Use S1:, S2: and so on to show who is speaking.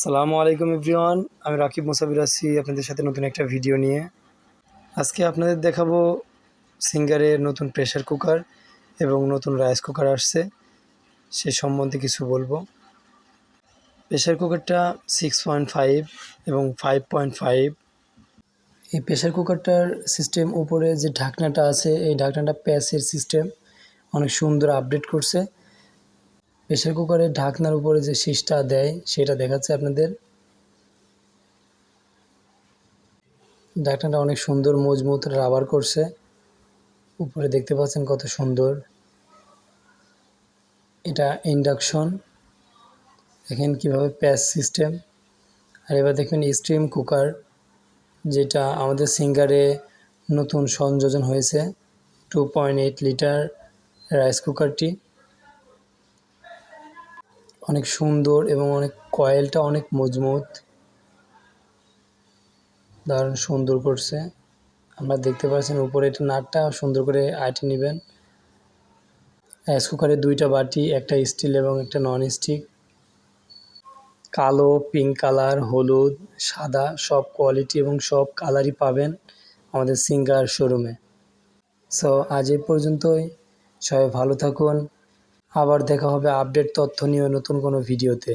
S1: সালামু আলাইকুম এভরিওয়ান, আমি রাকিব মুসাবির আছি আপনাদের সাথে নতুন একটা ভিডিও নিয়ে। আজকে আপনাদের দেখাবো সিঙ্গারের নতুন প্রেশার কুকার এবং নতুন রাইস কুকার আসছে, সে সম্বন্ধে কিছু বলব। প্রেশার কুকারটা সিক্স পয়েন্ট ফাইভ এবং ফাইভ পয়েন্ট ফাইভ এই প্রেশার কুকারটার সিস্টেম উপরে যে ঢাকনাটা আছে, এই ঢাকনাটা প্যাসের সিস্টেম, অনেক সুন্দর আপডেট করছে। প্রেশার কুকারের ঢাকনার উপরে যে শীষটা দেয়, সেটা দেখাচ্ছে আপনাদের। ঢাকনাটা অনেক সুন্দর, মজবুত, রাবার করছে। উপরে দেখতে পাচ্ছেন কত সুন্দর। এটা ইন্ডাকশন। দেখেন কীভাবে প্যাস সিস্টেম। আর এবার দেখবেন স্টিম কুকার, যেটা আমাদের সিঙ্গারে নতুন সংযোজন হয়েছে। Two point eight litre rice কুকারটি। অনেক সুন্দর এবং অনেক কয়েলটা অনেক মজবুত। দারুণ সুন্দর করছে। আমরা দেখতে পাচ্ছেন উপরে একটু নাটটা সুন্দর করে আইটে নেবেন। রাইস কুকারে দুইটা বাটি, একটা স্টিল এবং একটা নন স্টিক কালো পিঙ্ক কালার হলুদ, সাদা, সব কোয়ালিটি এবং সব কালারই পাবেন আমাদের সিঙ্গার শোরুমে সো আজ এই পর্যন্তই। সবাই ভালো থাকুন। আবার দেখা হবে আপডেট তথ্য নিয়ে নতুন কোনো ভিডিওতে।